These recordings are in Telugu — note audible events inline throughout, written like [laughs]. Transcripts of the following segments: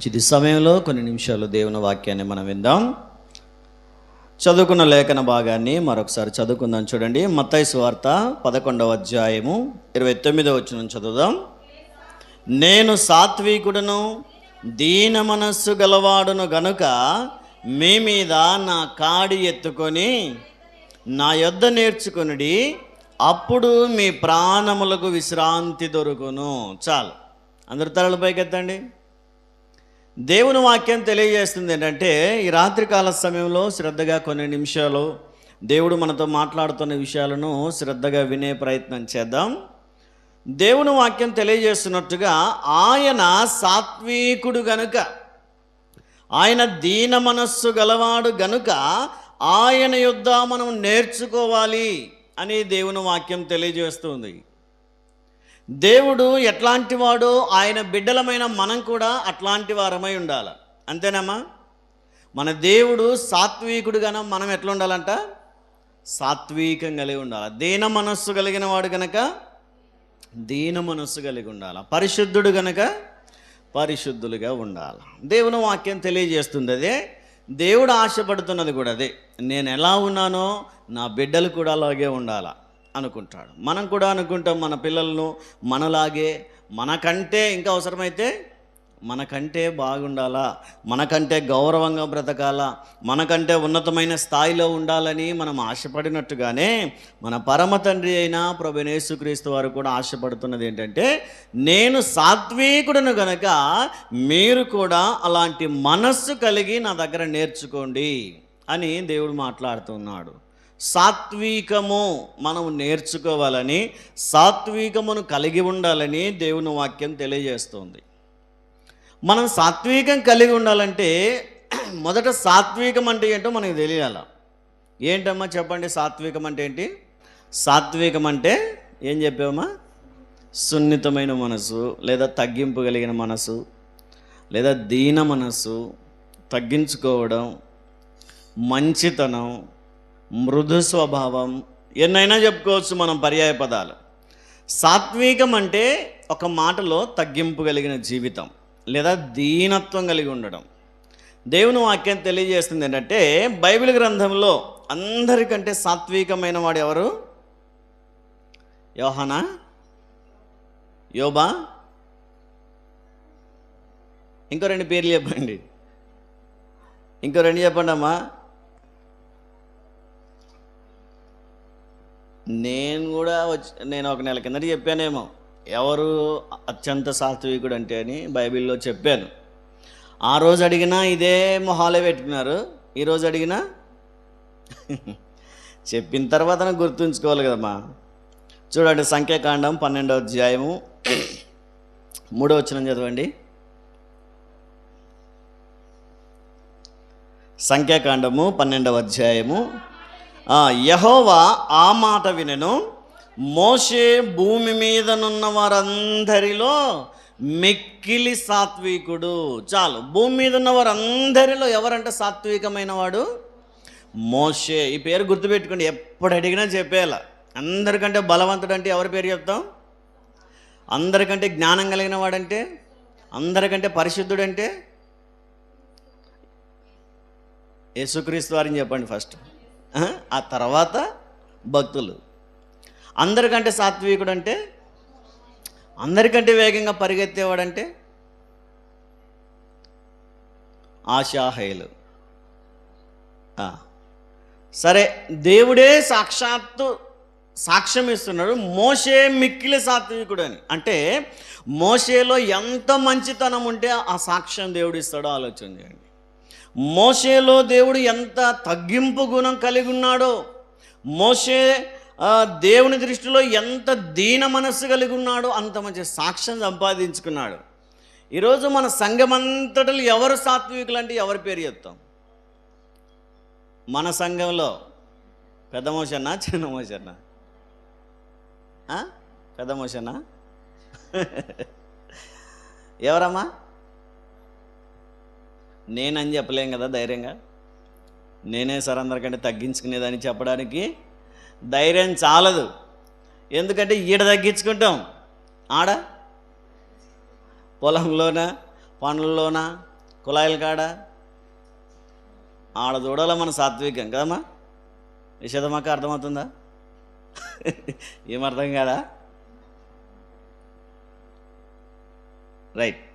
మంచిది సమయంలో కొన్ని నిమిషాలు దేవుని వాక్యాన్ని మనం విందాం. చదువుకున్న లేఖన భాగాన్ని మరొకసారి చదువుకుందాం చూడండి. మత్తైసు వార్త పదకొండవ అధ్యాయము ఇరవై తొమ్మిదవ వచ్చిన చదువుదాం. నేను సాత్వికుడును దీన మనస్సు గలవాడును గనుక మీ మీద నా కాడి ఎత్తుకొని నా యొద్ద నేర్చుకునిడి అప్పుడు మీ ప్రాణములకు విశ్రాంతి దొరుకును. చాలు. అందరు తరలపైకి ఎత్తండి దేవుని వాక్యం తెలియజేస్తుంది ఏంటంటే ఈ రాత్రికాల సమయంలో శ్రద్ధగా కొన్ని నిమిషాలు దేవుడు మనతో మాట్లాడుతున్న విషయాలను శ్రద్ధగా వినే ప్రయత్నం చేద్దాం. దేవుని వాక్యం తెలియజేస్తున్నట్టుగా ఆయన సాత్వికుడు గనుక ఆయన దీన మనస్సు గలవాడు గనుక ఆయన యుద్ధ మనం నేర్చుకోవాలి అని దేవుని వాక్యం తెలియజేస్తుంది. దేవుడు ఎట్లాంటి వాడో ఆయన బిడ్డలమైన మనం కూడా అట్లాంటి వారమై ఉండాలి. అంతేనమ్మా? మన దేవుడు సాత్వికుడుగాన మనం ఎట్లా ఉండాలంట? సాత్వికం కలిగి ఉండాలి. దీన మనస్సు కలిగిన వాడు గనక దీన మనస్సు కలిగి ఉండాలి. పరిశుద్ధుడు గనక పరిశుద్ధులుగా ఉండాలి. దేవుని వాక్యం తెలియజేస్తుంది అదే. దేవుడు ఆశపడుతున్నది కూడా అదే. నేను ఎలా ఉన్నానో నా బిడ్డలు కూడా అలాగే ఉండాలా. అనుకుంటాడు. మనం కూడా అనుకుంటాం మన పిల్లలను మనలాగే మనకంటే ఇంకా అవసరమైతే మనకంటే బాగుండాలా? మనకంటే గౌరవంగా బ్రతకాలా? మనకంటే ఉన్నతమైన స్థాయిలో ఉండాలని మనం ఆశపడినట్టుగానే మన పరమ తండ్రి అయిన ప్రభనేసుక్రీస్తు వారు కూడా ఆశపడుతున్నది ఏంటంటే నేను సాత్వికుడను గనక మీరు కూడా అలాంటి మనస్సు కలిగి నా దగ్గర నేర్చుకోండి అని దేవుడు మాట్లాడుతున్నాడు. సాత్వికము మనం నేర్చుకోవాలని సాత్వికమును కలిగి ఉండాలని దేవుని వాక్యం తెలియజేస్తుంది. మనం సాత్వికం కలిగి ఉండాలంటే [clears throat] మొదట సాత్వికం అంటే ఏంటో మనకి తెలియాల. ఏంటమ్మా చెప్పండి సాత్వికం అంటే ఏంటి? సాత్వికం అంటే ఏం చెప్పామా? సున్నితమైన మనసు లేదా తగ్గింపు కలిగిన మనసు లేదా దీన మనసు తగ్గించుకోవడం మంచితనం మృదు స్వభావం. ఎన్నైనా చెప్పుకోవచ్చు మనం పర్యాయ పదాలు. సాత్వికం అంటే ఒక మాటలో తగ్గింపు కలిగిన జీవితం లేదా దీనత్వం కలిగి ఉండడం. దేవుని వాక్యం తెలియజేస్తుంది ఏంటంటే బైబిల్ గ్రంథంలో అందరికంటే సాత్వికమైన వాడు ఎవరు? యోహనా? యోబా? ఇంకో రెండు పేర్లు చెప్పండి. ఇంకో రెండు చెప్పండి అమ్మా నేను కూడా వచ్చి నేను ఒక నెల కిందట చెప్పానేమో. ఎవరు అత్యంత సాత్వికుడు అంటే అని బైబిల్లో చెప్పాను. ఆ రోజు అడిగినా ఇదే మొహాలే పెట్టుకున్నారు. ఈరోజు అడిగినా [laughs] చెప్పిన తర్వాత గుర్తుంచుకోవాలి కదమ్మా. చూడండి సంఖ్యాకాండం పన్నెండవ అధ్యాయము [clears throat] మూడో వచ్చిన చదవండి. సంఖ్యాకాండము పన్నెండవ అధ్యాయము యహోవా ఆ మాట వినను. మోషే భూమి మీదనున్న వారందరిలో మిక్కిలి సాత్వికుడు. చాలు. భూమి మీద ఉన్న వారందరిలో ఎవరంటే సాత్వికమైన వాడు? మోషే. ఈ పేరు గుర్తుపెట్టుకోండి ఎప్పుడు అడిగినా చెప్పేలా అందరికంటే బలవంతుడు అంటే ఎవరి పేరు చెప్తాం? అందరికంటే జ్ఞానం కలిగిన వాడంటే? అందరికంటే పరిశుద్ధుడంటే? యేసుక్రీస్తు వారిని చెప్పండి ఫస్ట్. ఆ, తర్వాత భక్తులు. అందరికంటే సాత్వికుడు అంటే అందరికంటే వేగంగా పరిగెత్తేవాడంటే ఆశాహయులు సరే దేవుడే సాక్షాత్తు సాక్ష్యం ఇస్తున్నాడు. మోషే మిక్కిలి సాత్వికుడు అని అంటే మోషేలో ఎంత మంచితనం ఉంటే ఆ సాక్ష్యం దేవుడు ఇస్తాడో ఆలోచన చేయండి. మోషేలో దేవుడు ఎంత తగ్గింపు గుణం కలిగి ఉన్నాడో మోషే దేవుని దృష్టిలో ఎంత దీన మనస్సు కలిగి ఉన్నాడో అంత మంచి సాక్ష్యం సంపాదించుకున్నాడు. ఈరోజు మన సంఘమంతటలు ఎవరు సాత్వికులు అంటే ఎవరి పేరు చెప్తాం? మన సంఘంలో పెద్ద మోషన్నా చిన్న మోషన్నా పెద్ద మోషన్నా [laughs] ఎవరమ్మా? నేనని చెప్పలేం కదా ధైర్యంగా? నేనే సార్ అందరికంటే తగ్గించుకునేదని చెప్పడానికి ధైర్యం చాలదు. ఎందుకంటే ఈడ తగ్గించుకుంటాం. ఆడ? పొలంలోన? పనుల్లోన కుళాయిల కాడ? ఆడ చూడాల మన సాత్వికం కదమ్మా? విషదమాక అర్థమవుతుందా? ఏమర్థం కాదా? రైట్.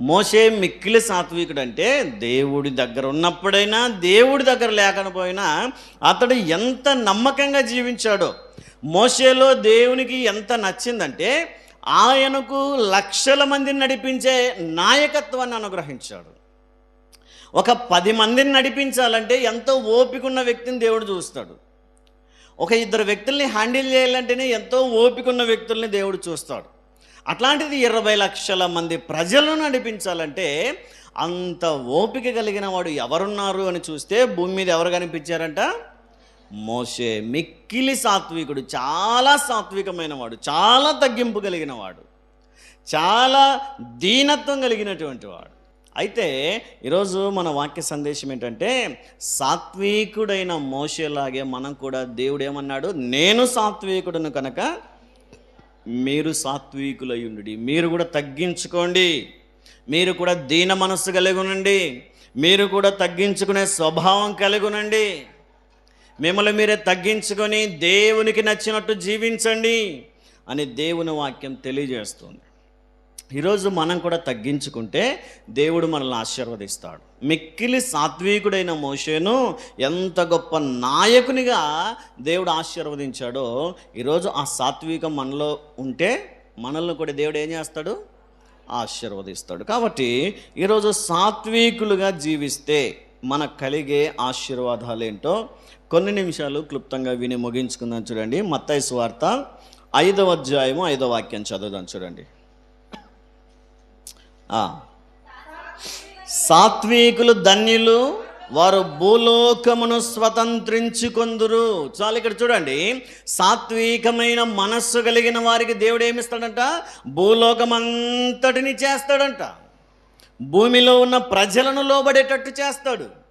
మోసే మిక్కిలి సాత్వికుడు అంటే దేవుడి దగ్గర ఉన్నప్పుడైనా దేవుడి దగ్గర లేకపోయినా అతడు ఎంత నమ్మకంగా జీవించాడో మోసేలో దేవునికి ఎంత నచ్చిందంటే ఆయనకు లక్షల మందిని నడిపించే నాయకత్వాన్ని అనుగ్రహించాడు. ఒక పది మందిని నడిపించాలంటే ఎంతో ఓపిక ఉన్న వ్యక్తిని దేవుడు చూస్తాడు. ఒక ఇద్దరు వ్యక్తుల్ని హ్యాండిల్ చేయాలంటేనే ఎంతో ఓపిక ఉన్న వ్యక్తుల్ని దేవుడు చూస్తాడు. అట్లాంటిది ఇరవై లక్షల మంది ప్రజలను నడిపించాలంటే అంత ఓపిక కలిగిన వాడు ఎవరున్నారు అని చూస్తే భూమి మీద ఎవరు కనిపించారంట? మోసే మిక్కిలి సాత్వికుడు చాలా సాత్వికమైన వాడు చాలా తగ్గింపు కలిగిన వాడు చాలా దీనత్వం కలిగినటువంటి వాడు. అయితే ఈరోజు మన వాక్య సందేశం ఏంటంటే సాత్వికుడైన మోసేలాగే మనం కూడా దేవుడు ఏమన్నాడు? నేను సాత్వికుడును కనుక మీరు సాత్వికులై ఉండి మీరు కూడా తగ్గించుకోండి. మీరు కూడా దీన మనస్సు కలిగి ఉండండి మీరు కూడా తగ్గించుకునే స్వభావం కలిగి ఉండండి మిమ్మల్ని మీరే తగ్గించుకొని దేవునికి నచ్చినట్టు జీవించండి అని దేవుని వాక్యం తెలియజేస్తుంది. ఈరోజు మనం కూడా తగ్గించుకుంటే దేవుడు మనల్ని ఆశీర్వదిస్తాడు. మిక్కిలి సాత్వికుడైన మోషేను ఎంత గొప్ప నాయకునిగా దేవుడు ఆశీర్వదించాడో ఈరోజు ఆ సాత్వికం మనలో ఉంటే మనల్ని కూడా దేవుడు ఏం చేస్తాడు? ఆశీర్వదిస్తాడు. కాబట్టి ఈరోజు సాత్వికులుగా జీవిస్తే మనకు కలిగే ఆశీర్వాదాలు ఏంటో కొన్ని నిమిషాలు క్లుప్తంగా విని ముగించుకుందాం చూడండి. మత్తైసు వార్త ఐదవ అధ్యాయము ఐదవ వాక్యం చదువుదాం చూడండి. సాత్వికులు ధన్యులు వారు భూలోకమును స్వతంత్రించుకొందురు. చాలు ఇక్కడ చూడండి. సాత్వికమైన మనస్సు కలిగిన వారికి దేవుడు ఏమిస్తాడంట? భూలోకమంతటిని చేస్తాడంట. భూమిలో ఉన్న ప్రజలను లోబడేటట్టు చేస్తాడు.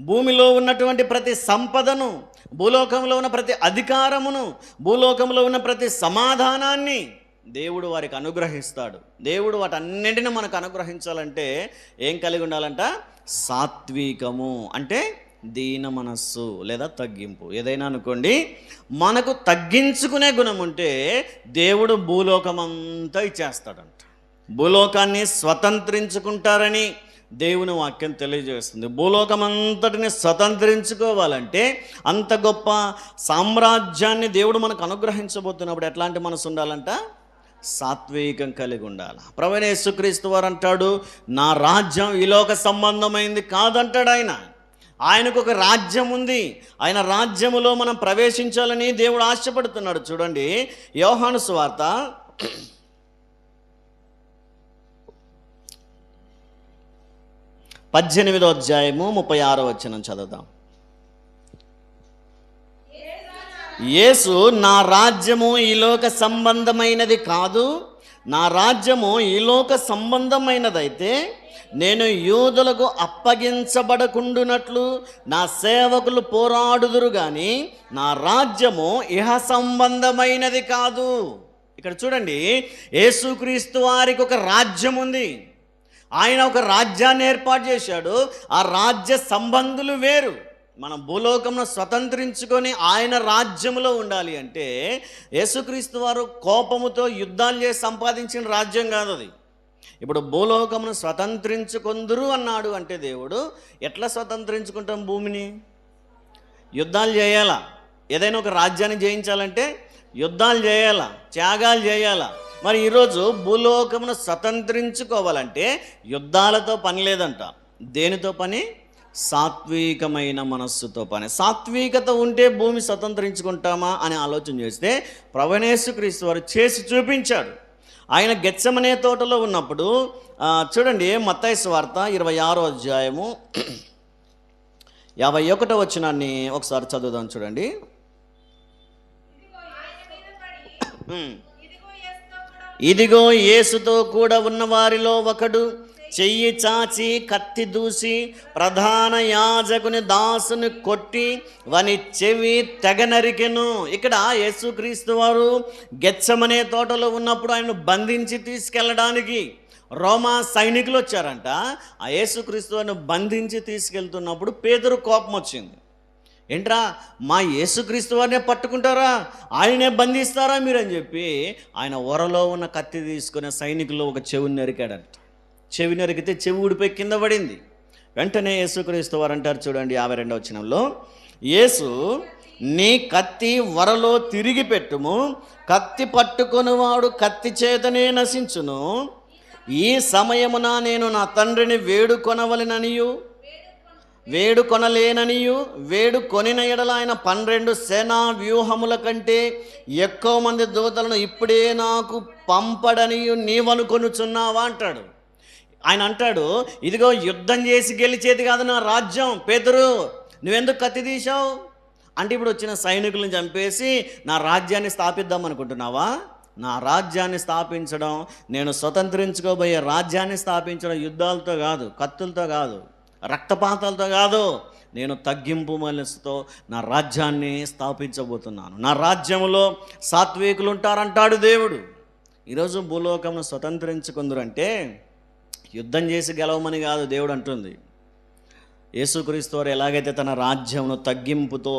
భూమిలో ఉన్నటువంటి ప్రతి సంపదను భూలోకంలో ఉన్న ప్రతి అధికారమును భూలోకంలో ఉన్న ప్రతి సమాధానాన్ని దేవుడు వారికి అనుగ్రహిస్తాడు. దేవుడు వాటన్నింటిని మనకు అనుగ్రహించాలంటే ఏం కలిగి ఉండాలంట? సాత్వికము. అంటే దీన మనస్సు లేదా తగ్గింపు. ఏదైనా అనుకోండి మనకు తగ్గించుకునే గుణం ఉంటే దేవుడు భూలోకమంతా ఇచ్చేస్తాడంట. భూలోకాన్ని స్వతంత్రించుకుంటారని దేవుని వాక్యం తెలియజేస్తుంది. భూలోకం అంతటిని స్వతంత్రించుకోవాలంటే అంత గొప్ప సామ్రాజ్యాన్ని దేవుడు మనకు అనుగ్రహించబోతున్నప్పుడు ఎట్లాంటి మనసు ఉండాలంట? సాత్వికం కలిగి ఉండాలి. ప్రవీణ యేసుక్రీస్తు వారు అంటాడు నా రాజ్యం ఈ లోక సంబంధమైంది కాదంటాడు ఆయన. ఆయనకు ఒక రాజ్యం ఉంది. ఆయన రాజ్యములో మనం ప్రవేశించాలని దేవుడు ఆశపడుతున్నాడు. చూడండి యోహాను స్వార్త. పద్దెనిమిదో అధ్యాయము ముప్పై ఆరో వచ్చిన చదువుదాం. యేసు నా రాజ్యము ఈ లోక సంబంధమైనది కాదు. నా రాజ్యము ఈ లోక సంబంధమైనదైతే నేను యూదులకు అప్పగించబడకుండునట్లు నా సేవకులు పోరాడుదురు కానీ నా రాజ్యము ఇహ సంబంధమైనది కాదు. ఇక్కడ చూడండి యేసుక్రీస్తు వారికి ఒక రాజ్యం ఉంది. ఆయన ఒక రాజ్యాన్ని ఏర్పాటు చేశాడు. ఆ రాజ్య సంబంధులు వేరు. మనం భూలోకంను స్వతంత్రించుకొని ఆయన రాజ్యములో ఉండాలి అంటే యేసుక్రీస్తు వారు కోపముతో యుద్ధాలు చేసి సంపాదించిన రాజ్యం కాదు అది. ఇప్పుడు భూలోకమును స్వతంత్రించుకొందురు అన్నాడు అంటే దేవుడు ఎట్లా స్వతంత్రించుకుంటాం భూమిని? యుద్ధాలు చేయాలా? ఏదైనా ఒక రాజ్యాన్ని జయించాలంటే యుద్ధాలు చేయాలా? త్యాగాలు చేయాలా? మరి ఈరోజు భూలోకమును స్వతంత్రించుకోవాలంటే యుద్ధాలతో పని లేదంట. దేనితో పని? సాత్వికమైన మనస్సుతో పని. సాత్వికత ఉంటే భూమి స్వతంత్రించుకుంటామా అని ఆలోచన చేస్తే ప్రవణేశు క్రీస్తు వారు చేసి చూపించాడు ఆయన గెచ్చమనే తోటలో ఉన్నప్పుడు చూడండి మత్తయి వార్త ఇరవై ఆరో అధ్యాయము యాభై ఒకటో వచ్చినాన్ని ఒకసారి చదువుదాం చూడండి. ఇదిగో యేసుతో కూడా ఉన్న వారిలో ఒకడు చెయ్యి చాచి కత్తి దూసి ప్రధాన యాజకుని దాసుని కొట్టి వాని చెవి తెగ నరికెను. ఇక్కడ యేసుక్రీస్తు వారు గెచ్చమనే తోటలో ఉన్నప్పుడు ఆయన బంధించి తీసుకెళ్ళడానికి రోమా సైనికులు వచ్చారంట. ఆ యేసుక్రీస్తు వారిని బంధించి తీసుకెళ్తున్నప్పుడు పేదరు కోపం వచ్చింది. ఏంట్రా మా యేసుక్రీస్తు వారినే పట్టుకుంటారా? ఆయనే బంధిస్తారా మీరు అని చెప్పి ఆయన ఒరలో ఉన్న కత్తి తీసుకునే సైనికులు ఒక చెవుని నరికాడంట. చెవి నరికితే చెవి ఊడిపోయి కింద పడింది. వెంటనే యేసుక్రీస్తు వారు అంటారు చూడండి యాభై రెండవ వచనంలో యేసు నీ కత్తి వరలో తిరిగి పెట్టుము కత్తి పట్టుకొనివాడు కత్తి చేతనే నశించును. ఈ సమయమున నేను నా తండ్రిని వేడుకొనవలననియు వేడుకొనలేననియు వేడుకొనిన వేడు కొనిన ఎడల ఆయన పన్నెండు సేనా వ్యూహముల కంటే ఎక్కువ మంది దూతలను ఇప్పుడే నాకు పంపడనియు నీవనుకొనుచున్నావా? అంటాడు. ఆయన అంటాడు ఇదిగో యుద్ధం చేసి గెలిచేది కాదు నా రాజ్యం పేదరు నువ్వెందుకు కత్తి తీసావు అంటే ఇప్పుడు వచ్చిన సైనికులను చంపేసి నా రాజ్యాన్ని స్థాపిద్దాం అనుకుంటున్నావా? నా రాజ్యాన్ని స్థాపించడం నేను స్వతంత్రించుకోబోయే రాజ్యాన్ని స్థాపించడం యుద్ధాలతో కాదు కత్తులతో కాదు రక్తపాతాలతో కాదు. నేను తగ్గింపు మనసుతో నా రాజ్యాన్ని స్థాపించబోతున్నాను. నా రాజ్యంలో సాత్వికులు ఉంటారంటాడు దేవుడు. ఈరోజు భూలోకంను స్వతంత్రించుకుందరంటే యుద్ధం చేసి గెలవమని కాదు దేవుడు అంటుంది. యేసుక్రీస్తు వారు ఎలాగైతే తన రాజ్యమును తగ్గింపుతో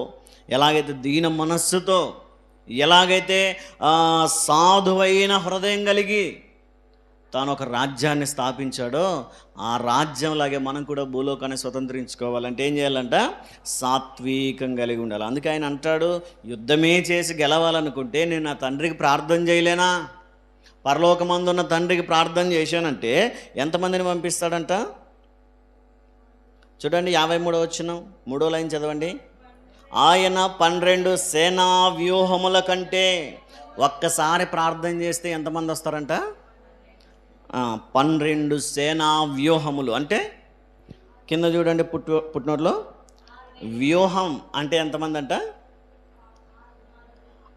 ఎలాగైతే దీన మనస్సుతో ఎలాగైతే సాధువైన హృదయం కలిగి తాను ఒక రాజ్యాన్ని స్థాపించాడో ఆ రాజ్యంలాగే మనం కూడా భూలోకాన్ని స్వతంత్రించుకోవాలంటే ఏం చేయాలంట? సాత్వికం కలిగి ఉండాలి. అందుకే ఆయన అంటాడు యుద్ధమే చేసి గెలవాలనుకుంటే నేను నా తండ్రికి ప్రార్థన చేయలేనా? పరలోకమందున్న తండ్రికి ప్రార్థన చేశానంటే ఎంతమందిని పంపిస్తాడంట? చూడండి యాభై మూడో వచ్చిన మూడో లైన్ చదవండి. ఆయన పన్నెండు సేనా వ్యూహముల కంటే ఒక్కసారి ప్రార్థన చేస్తే ఎంతమంది వస్తారంట? పన్నెండు సేనా వ్యూహములు. అంటే కింద చూడండి పుట్టు పుట్టినోట్లో వ్యూహం అంటే ఎంతమంది అంట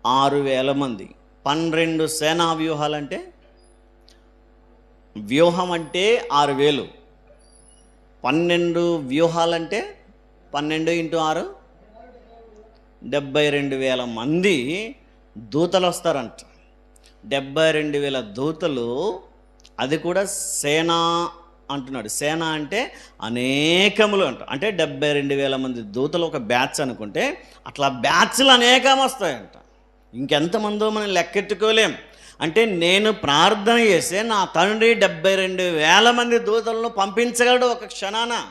ఆరు వేల మంది. పన్నెండు సేనా వ్యూహాలు అంటే వ్యూహం అంటే ఆరు వేలు. పన్నెండు వ్యూహాలంటే పన్నెండు ఇంటూ ఆరు డెబ్బై రెండు వేల మంది దూతలు వస్తారంట. డెబ్బై రెండు వేల దూతలు అది కూడా సేనా అంటున్నాడు. సేన అంటే అనేకములు అంట. అంటే డెబ్బై రెండు వేల మంది దూతలు ఒక బ్యాచ్ అనుకుంటే అట్లా బ్యాచ్లు అనేకం వస్తాయంట. ఇంకెంతమందో మనం లెక్కెట్టుకోలేం. అంటే నేను ప్రార్థన చేస్తే నా తండ్రి డెబ్బై రెండు వేల మంది దూతలను పంపించగలడు ఒక క్షణాన.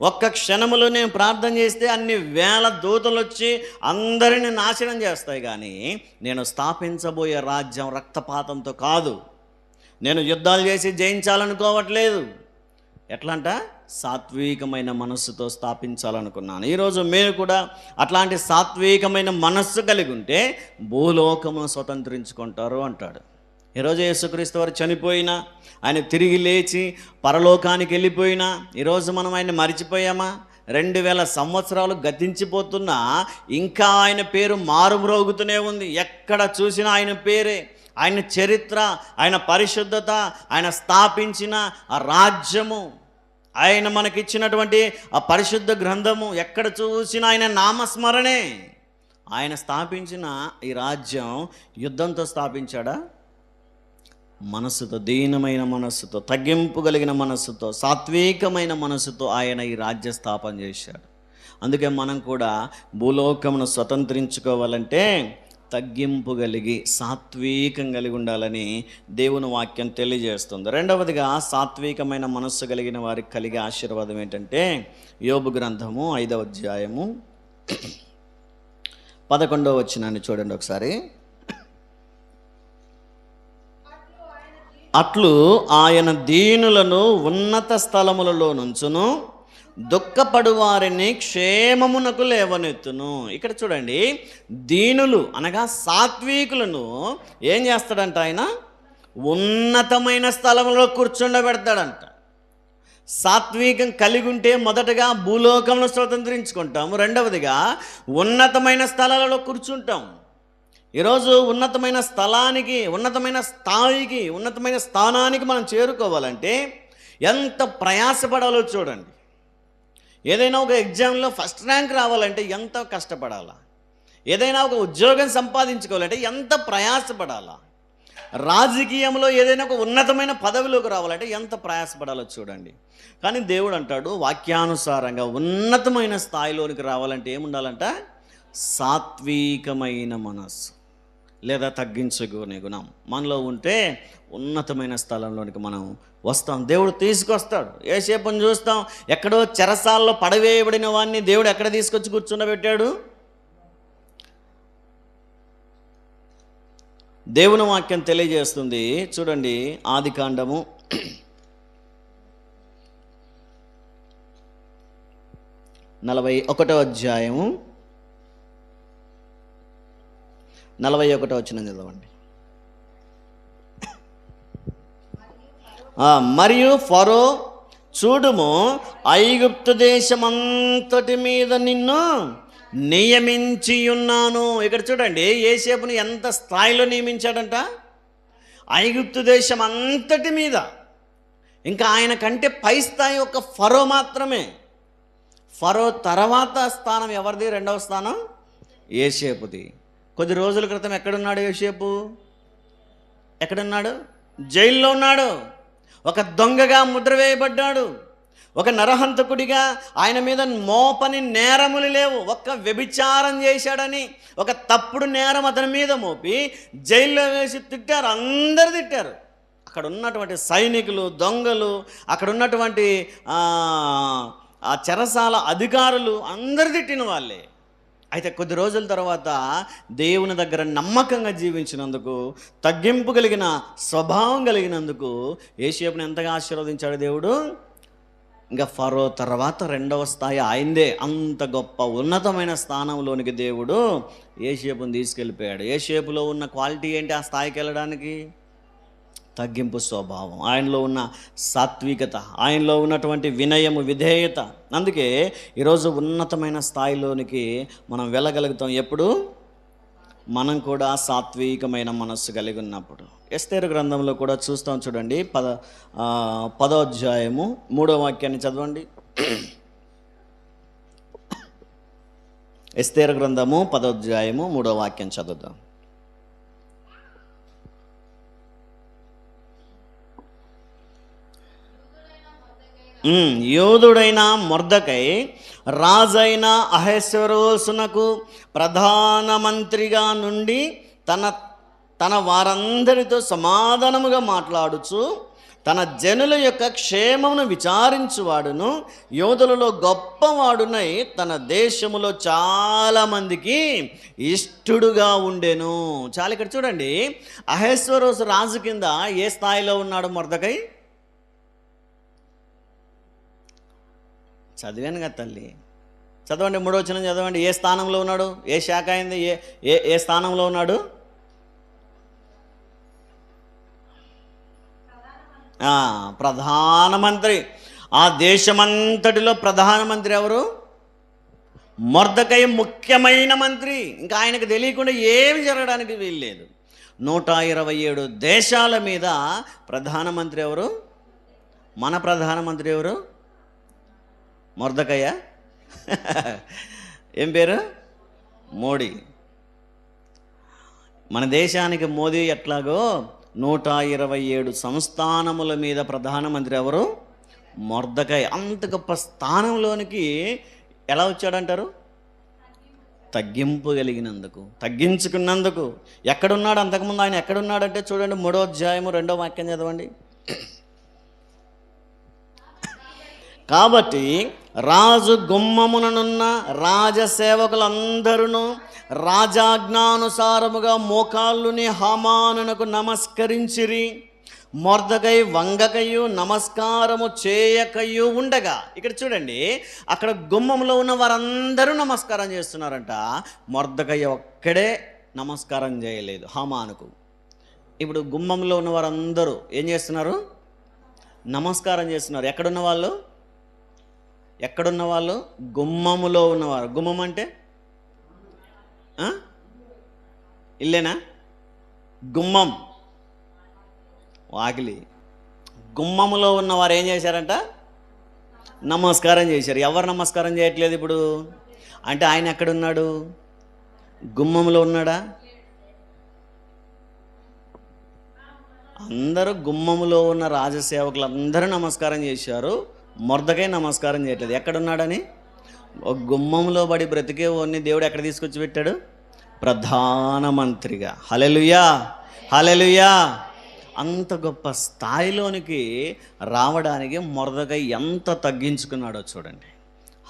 ఒక్క క్షణములో నేను ప్రార్థన చేస్తే అన్ని వేల దూతలు వచ్చి అందరిని నాశనం చేస్తాయి కానీ నేను స్థాపించబోయే రాజ్యం రక్తపాతంతో కాదు. నేను యుద్ధాలు చేసి జయించాలనుకోవట్లేదు. ఎట్లా అంట సాత్వికమైన మనస్సుతో స్థాపించాలనుకున్నాను. ఈరోజు మీరు కూడా అట్లాంటి సాత్వికమైన మనస్సు కలిగి ఉంటే భూలోకమును స్వతంత్రించుకుంటారు అంటాడు. ఈరోజు యేసుక్రీస్తు వారు చనిపోయినా ఆయన తిరిగి లేచి పరలోకానికి వెళ్ళిపోయినా ఈరోజు మనం ఆయన మరిచిపోయామా? రెండు వేల సంవత్సరాలు గతించిపోతున్నా ఇంకా ఆయన పేరు మారుమ్రోగుతూనే ఉంది. ఎక్కడ చూసినా ఆయన పేరే. ఆయన చరిత్ర ఆయన పరిశుద్ధత ఆయన స్థాపించిన ఆ రాజ్యము. ఆయన మనకిచ్చినటువంటి ఆ పరిశుద్ధ గ్రంథము ఎక్కడ చూసినా ఆయన నామస్మరణే. ఆయన స్థాపించిన ఈ రాజ్యం యుద్ధంతో స్థాపించాడా? మనసుతో దీనమైన మనస్సుతో తగ్గింపు కలిగిన మనస్సుతో సాత్వికమైన మనస్సుతో ఆయన ఈ రాజ్య స్థాపన చేశాడు. అందుకే మనం కూడా భూలోకమును స్వతంత్రించుకోవాలంటే తగ్గింపు కలిగి సాత్వికం కలిగి ఉండాలని దేవుని వాక్యం తెలియజేస్తుంది. రెండవదిగా సాత్వికమైన మనస్సు కలిగిన వారికి కలిగే ఆశీర్వాదం ఏంటంటే యోబు గ్రంథము ఐదవ అధ్యాయము పదకొండవ వచ్చినాన్ని చూడండి ఒకసారి. అట్లు ఆయన దీనులను ఉన్నత స్థలములలో నుంచును. దుఃఖపడు వారిని క్షేమమునకు లేవనెత్తును. ఇక్కడ చూడండి దీనులు అనగా సాత్వికులను ఏం చేస్తాడంట ఆయన? ఉన్నతమైన స్థలంలో కూర్చుండబెడతాడంట. సాత్వికం కలిగి ఉంటే మొదటగా భూలోకంలో స్వతంత్రించుకుంటాం రెండవదిగా ఉన్నతమైన స్థలాలలో కూర్చుంటాం. ఈరోజు ఉన్నతమైన స్థలానికి ఉన్నతమైన స్థాయికి ఉన్నతమైన స్థానానికి మనం చేరుకోవాలంటే ఎంత ప్రయాసపడాలో చూడండి. ఏదైనా ఒక ఎగ్జామ్లో ఫస్ట్ ర్యాంక్ రావాలంటే ఎంత కష్టపడాలా? ఏదైనా ఒక ఉద్యోగం సంపాదించుకోవాలంటే ఎంత ప్రయాసపడాలా? రాజకీయంలో ఏదైనా ఒక ఉన్నతమైన పదవిలోకి రావాలంటే ఎంత ప్రయాసపడాలో చూడండి. కానీ దేవుడు అంటాడు వాక్యానుసారంగా ఉన్నతమైన స్థాయిలోనికి రావాలంటే ఏముండాలంట? సాత్వికమైన మనస్సు. లేదా తగ్గించుకునే గుణం మనలో ఉంటే ఉన్నతమైన స్థలంలోనికి మనం వస్తాం. దేవుడు తీసుకొస్తాడు. ఏసేపని చూస్తాం. ఎక్కడో చెరసాల్లో పడవేయబడిన వాడిని దేవుడు ఎక్కడ తీసుకొచ్చి కూర్చుండబెట్టాడు దేవుని వాక్యం తెలియజేస్తుంది. చూడండి ఆది కాండము. నలభై ఒకటో అధ్యాయము. నలభై ఒకటో వచ్చిన చదవండి. మరియు ఫరో చూడుము ఐగుప్తు దేశమంతటి మీద నిన్ను నియమించి ఉన్నాను ఇక్కడ చూడండి ఏసేపుని ఎంత స్థాయిలో నియమించాడంట? ఐగుప్తు దేశం అంతటి మీద. ఇంకా ఆయన కంటే పై స్థాయి ఒక ఫరో మాత్రమే. ఫరో తర్వాత స్థానం ఎవరిది? రెండవ స్థానం ఏసేపుది కొద్ది రోజుల క్రితం ఎక్కడున్నాడు యోసేపు? ఎక్కడున్నాడు? జైల్లో ఉన్నాడు. ఒక దొంగగా ముద్ర వేయబడ్డాడు. ఒక నరహంతకుడిగా ఆయన మీద మోపని నేరములు లేవు. ఒక్క వ్యభిచారం చేశాడని ఒక తప్పుడు నేరం అతని మీద మోపి జైల్లో వేసి తిట్టారు. అందరు తిట్టారు. అక్కడ ఉన్నటువంటి సైనికులు దొంగలు అక్కడ ఉన్నటువంటి ఆ చెరసాల అధికారులు అందరు తిట్టిన వాళ్ళే. అయితే కొద్ది రోజుల తర్వాత దేవుని దగ్గర నమ్మకంగా జీవించినందుకు తగ్గింపు కలిగిన స్వభావం కలిగినందుకు ఏషియప్ని ఎంతగా ఆశీర్వదించాడు దేవుడు? ఇంకా ఫరో తర్వాత రెండవ స్థాయి ఆయనదే అంత గొప్ప ఉన్నతమైన స్థానంలోనికి దేవుడు ఏషియపుని తీసుకెళ్ళిపోయాడు. ఏషియపులో ఉన్న క్వాలిటీ ఏంటి ఆ స్థాయికి వెళ్ళడానికి? తగ్గింపు స్వభావం ఆయనలో ఉన్న సాత్వికత ఆయనలో ఉన్నటువంటి వినయము విధేయత. అందుకే ఈరోజు ఉన్నతమైన స్థాయిలోనికి మనం వెళ్ళగలుగుతాం. ఎప్పుడు? మనం కూడా సాత్వికమైన మనస్సు కలిగి ఉన్నప్పుడు. ఎస్తేరు గ్రంథంలో కూడా చూస్తాం చూడండి. పద పదోధ్యాయము మూడో వాక్యాన్ని చదవండి. ఎస్తేరు గ్రంథము పదోధ్యాయము మూడో వాక్యం చదువుదాం. యోధుడైన మొర్దకై రాజైన అహేశ్వరోసునకు ప్రధానమంత్రిగా నుండి తన తన వారందరితో సమాధానముగా మాట్లాడుచు తన జనుల యొక్క క్షేమమును విచారించువాడును. యోధులలో గొప్పవాడునై తన దేశములో చాలామందికి ఇష్టుడుగా ఇష్టడుగా ఉండెను. చాలా ఇక్కడ చూడండి అహేశ్వరోసు రాజు కింద ఏ స్థాయిలో ఉన్నాడు మొరదకై? చదివాను కదా తల్లి. చదవండి మూడో వచ్చిన చదవండి. ఏ స్థానంలో ఉన్నాడు? ఏ శాఖ అయింది? ఏ ఏ ఏ స్థానంలో ఉన్నాడు? ఆ, ప్రధానమంత్రి. ఆ దేశమంతటిలో ప్రధానమంత్రి ఎవరు? మొర్దకై ముఖ్యమైన మంత్రి. ఇంకా ఆయనకు తెలియకుండా ఏమి జరగడానికి వీల్లేదు. నూట ఇరవై ఏడు దేశాల మీద ప్రధానమంత్రి ఎవరు? మన ప్రధానమంత్రి ఎవరు? మొర్దకయ్య ఏం పేరు? మోడీ. మన దేశానికి మోదీ ఎట్లాగో నూట ఇరవై ఏడు సంస్థానముల మీద ప్రధానమంత్రి ఎవరు? మొర్దకాయ. అంత గొప్ప స్థానంలోనికి ఎలా వచ్చాడంటారు? తగ్గింపు కలిగినందుకు తగ్గించుకున్నందుకు. ఎక్కడున్నాడు? అంతకుముందు ఆయన ఎక్కడున్నాడంటే చూడండి మూడో అధ్యాయము రెండో వాక్యం చదవండి. [coughs] కాబట్టి రాజు గుమ్మముననున్న రాజసేవకులందరూ రాజాజ్ఞానుసారముగా మోకాళ్ళుని హమానునకు నమస్కరించిరి. మొర్దకై వంగకయు నమస్కారము చేయకయు ఉండగా ఇక్కడ చూడండి అక్కడ గుమ్మంలో ఉన్న వారందరూ నమస్కారం చేస్తున్నారంట. మొర్దకయ్య ఒక్కడే నమస్కారం చేయలేదు హమానుకు. ఇప్పుడు గుమ్మంలో ఉన్న వారందరూ ఏం చేస్తున్నారు? నమస్కారం చేస్తున్నారు. ఎక్కడున్న వాళ్ళు? ఎక్కడున్న వాళ్ళు? గుమ్మములో ఉన్నవారు. గుమ్మం అంటే? ఇల్లేనా? గుమ్మం. వాకిలి. గుమ్మములో ఉన్నవారు ఏం చేశారంట? నమస్కారం చేశారు. ఎవరు నమస్కారం చేయట్లేదు ఇప్పుడు? అంటే ఆయన ఎక్కడున్నాడు? గుమ్మంలో ఉన్నాడా? అందరూ గుమ్మములో ఉన్న రాజసేవకులు అందరూ నమస్కారం చేశారు. మొరదకై నమస్కారం చేయట్లేదు. ఎక్కడున్నాడని? ఒక గుమ్మంలో పడి బ్రతికే వాడిని దేవుడు ఎక్కడ తీసుకొచ్చి పెట్టాడు? ప్రధానమంత్రిగా హలెలుయా హలెలుయా అంత గొప్ప స్థాయిలోనికి రావడానికి మొరదగా ఎంత తగ్గించుకున్నాడో చూడండి.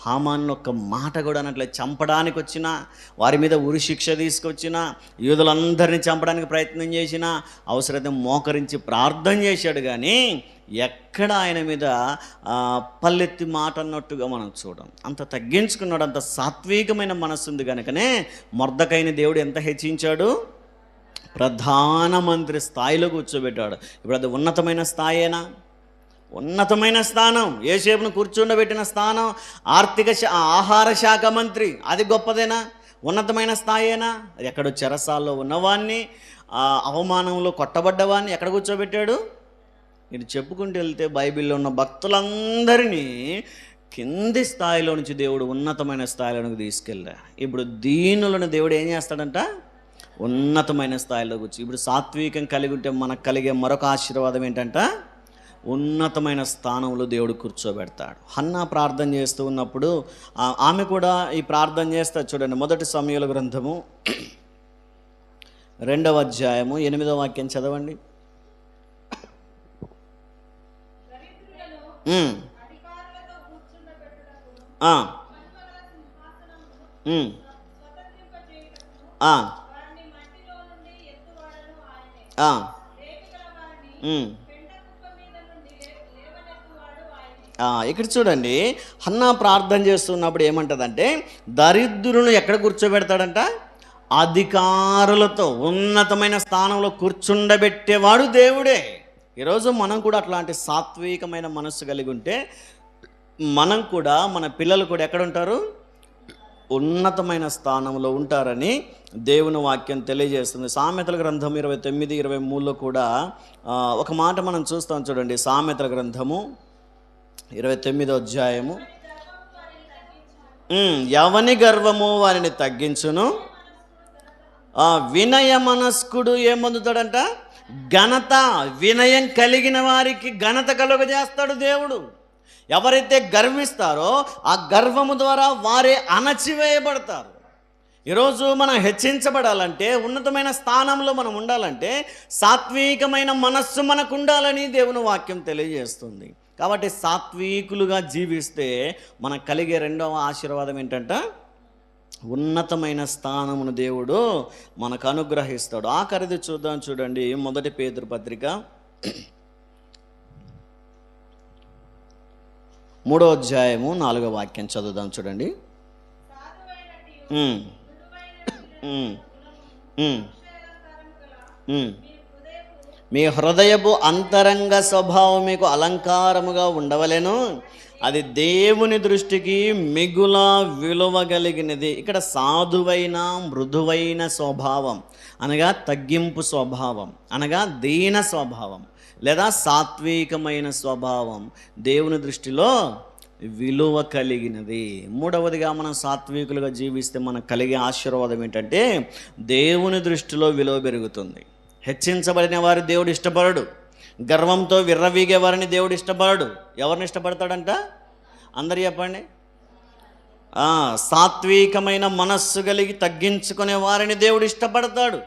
హామాన్ ఒక్క మాట కూడా అన్నట్లే చంపడానికి వచ్చిన వారి మీద ఉరి శిక్ష తీసుకొచ్చిన యూదులందరినీ చంపడానికి ప్రయత్నం చేసిన అవసరమైతే మోకరించి ప్రార్థన చేశాడు కానీ ఎక్కడ ఆయన మీద పల్లెత్తి మాట అన్నట్టుగా మనం చూడం. అంత తగ్గించుకున్నాడు అంత సాత్వికమైన మనస్సు ఉంది కనుకనే మొర్దకైన దేవుడు ఎంత హెచ్చించాడు? ప్రధానమంత్రి స్థాయిలో కూర్చోబెట్టాడు. ఇప్పుడు అది ఉన్నతమైన స్థాయేనా? ఉన్నతమైన స్థానం. ఏసేపును కూర్చుండబెట్టిన స్థానం. ఆర్థిక శా ఆహార శాఖ మంత్రి. అది గొప్పదేనా? ఉన్నతమైన స్థాయేనా? ఎక్కడో చెరసాల్లో ఉన్నవాన్ని ఆ, అవమానంలో కొట్టబడ్డవాన్ని ఎక్కడ కూర్చోబెట్టాడు? మీరు చెప్పుకుంటూ వెళ్తే బైబిల్లో ఉన్న భక్తులందరినీ కింది స్థాయిలో నుంచి దేవుడు ఉన్నతమైన స్థాయిలోనికి తీసుకెళ్ళా. ఇప్పుడు దీనులను దేవుడు ఏం చేస్తాడంట? ఉన్నతమైన స్థాయిలో కూర్చో ఇప్పుడు సాత్వికం కలిగి ఉంటే మనకు కలిగే మరొక ఆశీర్వాదం ఏంటంటే? ఉన్నతమైన స్థానంలో దేవుడు కూర్చోబెడతాడు. హన్నా ప్రార్థన చేస్తూ ఉన్నప్పుడు ఆమె కూడా ఈ ప్రార్థన చేస్తా చూడండి మొదటి సమయాల గ్రంథము రెండవ అధ్యాయము ఎనిమిదవ వాక్యం చదవండి. ఆ. ఇక్కడ చూడండి హన్నా ప్రార్థన చేస్తున్నప్పుడు ఏమంటదంటే దరిద్రులను ఎక్కడ కూర్చోబెడతాడంట? అధికారులతో ఉన్నతమైన స్థానంలో కూర్చుండబెట్టేవాడు దేవుడే. ఈరోజు మనం కూడా అట్లాంటి సాత్వికమైన మనస్సు కలిగి ఉంటే మనం కూడా మన పిల్లలు కూడా ఎక్కడ ఉంటారు? ఉన్నతమైన స్థానంలో ఉంటారని దేవుని వాక్యం తెలియజేస్తుంది. సామెతల గ్రంథం ఇరవై తొమ్మిది ఇరవై మూడులో కూడా ఒక మాట మనం చూస్తాం చూడండి సామెతల గ్రంథము ఇరవై తొమ్మిదో అధ్యాయము. ఎవని గర్వము వారిని తగ్గించును. ఆ, వినయ మనస్కుడు ఏమందుతాడంట? ఘనత వినయం కలిగిన వారికి ఘనత కలుగజేస్తాడు దేవుడు. ఎవరైతే గర్విస్తారో ఆ గర్వము ద్వారా వారే అణచివేయబడతారు. ఈరోజు మనం హెచ్చించబడాలంటే ఉన్నతమైన స్థానంలో మనం ఉండాలంటే సాత్వికమైన మనస్సు మనకు ఉండాలని దేవుని వాక్యం తెలియజేస్తుంది. కాబట్టి సాత్వికులుగా జీవిస్తే మనకు కలిగే రెండవ ఆశీర్వాదం ఏంటంట? ఉన్నతమైన స్థానమును దేవుడు మనకు అనుగ్రహిస్తాడు. ఆఖరిది చూద్దాం చూడండి మొదటి పేదరు పత్రిక. మూడో అధ్యాయము నాలుగో వాక్యం చదువుదాం చూడండి. మీ హృదయపు అంతరంగ స్వభావం మీకు అలంకారముగా ఉండవలేను. అది దేవుని దృష్టికి మిగుల విలువ కలిగినది ఇక్కడ సాధువైన మృదువైన స్వభావం అనగా తగ్గింపు స్వభావం అనగా దీన స్వభావం లేదా సాత్వికమైన స్వభావం దేవుని దృష్టిలో విలువ కలిగినది. మూడవదిగా మనం సాత్వికులుగా జీవిస్తే మనకు కలిగే ఆశీర్వాదం ఏంటంటే దేవుని దృష్టిలో విలువ పెరుగుతుంది. హెచ్చించబడిన వారి దేవుడు ఇష్టపడడు. గర్వంతో విర్రవీగే వారిని దేవుడు ఇష్టపడడు. ఎవరిని ఇష్టపడతాడంట? అందరు చెప్పండి. సాత్వికమైన మనస్సు కలిగి తగ్గించుకునే వారిని దేవుడు ఇష్టపడతాడు.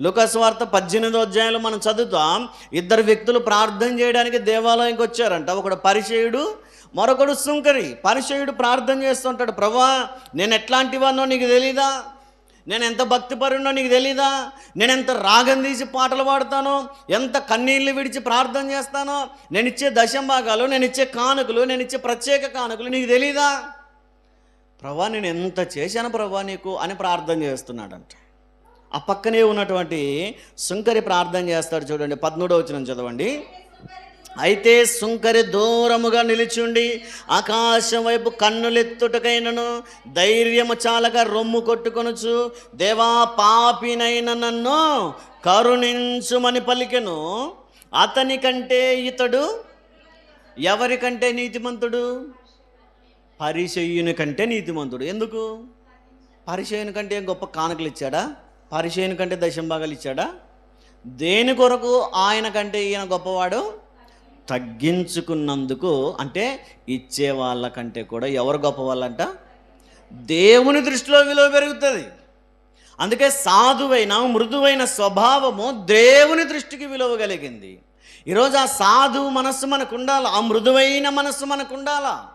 లుకాసు వార్త పద్దెనిమిదో అధ్యాయంలో మనం చదువుతాం. ఇద్దరు వ్యక్తులు ప్రార్థన చేయడానికి దేవాలయంకి వచ్చారంట. ఒకడు పరిచయుడు మరొకడు సుంకరి. పరిచయుడు ప్రార్థన చేస్తుంటాడు. ప్రభా నేను ఎట్లాంటి వాడినో నీకు తెలీదా? నేను ఎంత భక్తిపరునో నీకు తెలీదా? నేను ఎంత రాగం తీసి పాటలు పాడతానో? ఎంత కన్నీళ్ళు విడిచి ప్రార్థన చేస్తానో? నేను ఇచ్చే దశంభాగాలు నేను ఇచ్చే కానుకలు నేను ఇచ్చే ప్రత్యేక కానుకలు నీకు తెలీదా? ప్రభా నేను ఎంత చేశాను ప్రభా నీకు అని ప్రార్థన చేస్తున్నాడంట. ఆ పక్కనే ఉన్నటువంటి సుంకరి ప్రార్థన చేస్తాడు చూడండి పద్మూడవ వచ్చిన చదవండి. అయితే సుంకరి దూరముగా నిలిచుండి ఆకాశం వైపు కన్నులెత్తుటకైనను ధైర్యము చాలక రొమ్ము కొట్టుకొనుచు దేవా పాపినైన నన్ను కరుణించుమని పలికెను. అతని కంటే ఇతడు ఎవరికంటే నీతిమంతుడు? పరిచయుని కంటే నీతిమంతుడు. ఎందుకు? పరిచయుని కంటే గొప్ప కానుకలు ఇచ్చాడా? పరిచయుని కంటే దశంభాగాలు ఇచ్చాడా? దేని కొరకు ఆయన కంటే ఈయన గొప్పవాడు? తగ్గించుకున్నందుకు అంటే ఇచ్చే వాళ్ళకంటే కూడా ఎవరు గొప్ప వాళ్ళంట దేవుని దృష్టిలో విలువ పెరుగుతుంది. అందుకే సాధువైన మృదువైన స్వభావము దేవుని దృష్టికి విలువ కలిగింది. ఈరోజు ఆ సాధువు మనస్సు మనకు ఉండాలా? ఆ మృదువైన మనస్సు మనకు ఉండాలా?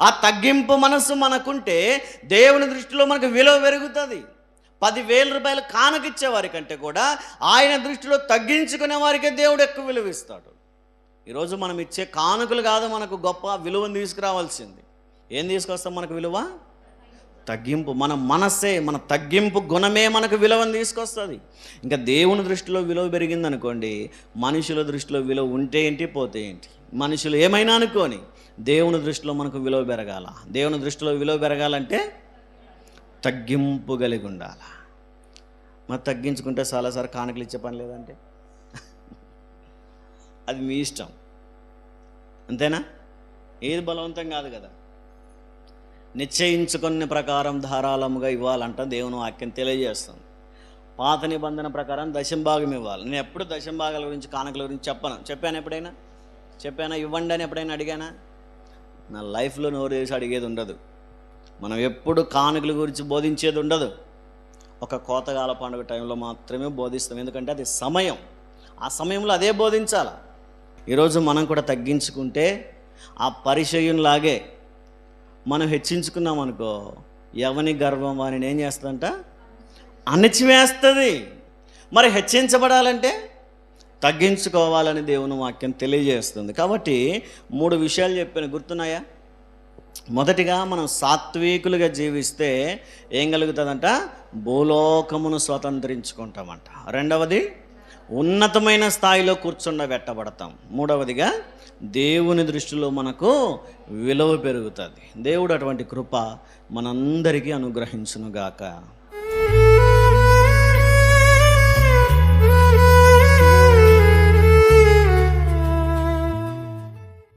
ఆ తగ్గింపు మనస్సు మనకుంటే దేవుని దృష్టిలో మనకు విలువ పెరుగుతుంది. పదివేల రూపాయలు కానకిచ్చే వారికంటే కూడా ఆయన దృష్టిలో తగ్గించుకునే వారికే దేవుడు ఎక్కువ విలువ ఇస్తాడు ఈరోజు మనం ఇచ్చే కానుకలు కాదు మనకు గొప్ప విలువను తీసుకురావాల్సింది. ఏం తీసుకొస్తాం మనకు విలువ? తగ్గింపు. మన మనస్సే మన తగ్గింపు గుణమే మనకు విలువను తీసుకొస్తుంది. ఇంకా దేవుని దృష్టిలో విలువ పెరిగింది అనుకోండి మనుషుల దృష్టిలో విలువ ఉంటే ఏంటి పోతే ఏంటి? మనుషులు ఏమైనా అనుకోని దేవుని దృష్టిలో మనకు విలువ పెరగాల. దేవుని దృష్టిలో విలువ పెరగాలంటే తగ్గింపు కలిగి ఉండాల. మరి తగ్గించుకుంటే చాలాసారి కానుకలు ఇచ్చే పని లేదంటే? అది మీ ఇష్టం. అంతేనా? ఏది బలవంతం కాదు కదా. నిశ్చయించుకున్న ప్రకారం ధారాళముగా ఇవ్వాలంట దేవుని వాక్యం తెలియజేస్తుంది. పాత నిబంధన ప్రకారం దశంభాగం ఇవ్వాలి. నేను ఎప్పుడు దశంభాగాల గురించి కానుకల గురించి చెప్పను. చెప్పాను ఎప్పుడైనా? చెప్పానా? ఇవ్వండి అని ఎప్పుడైనా అడిగానా? నా లైఫ్లో నోరు వేసి అడిగేది ఉండదు. మనం ఎప్పుడు కానుకల గురించి బోధించేది ఉండదు. ఒక కోతగాల పండుగ టైంలో మాత్రమే బోధిస్తాం. ఎందుకంటే అది సమయం. ఆ సమయంలో అదే బోధించాలి? ఈరోజు మనం కూడా తగ్గించుకుంటే ఆ పరిచయంలాగే మనం హెచ్చించుకున్నాం అనుకో ఎవని గర్వం వారిని ఏం చేస్తుందంట? అణచివేస్తుంది. మరి హెచ్చించబడాలంటే తగ్గించుకోవాలని దేవుని వాక్యం తెలియజేస్తుంది. కాబట్టి మూడు విషయాలు చెప్పాను. గుర్తున్నాయా? మొదటిగా మనం సాత్వికులుగా జీవిస్తే ఏం కలుగుతుందంట? భూలోకమును స్వతంత్రించుకుంటామంట. రెండవది ఉన్నతమైన స్థాయిలో కూర్చుండబెట్టబడతాం మూడవదిగా దేవుని దృష్టిలో మనకు విలువ పెరుగుతుంది. దేవుడు అటువంటి కృప మనందరికీ అనుగ్రహించునుగాక.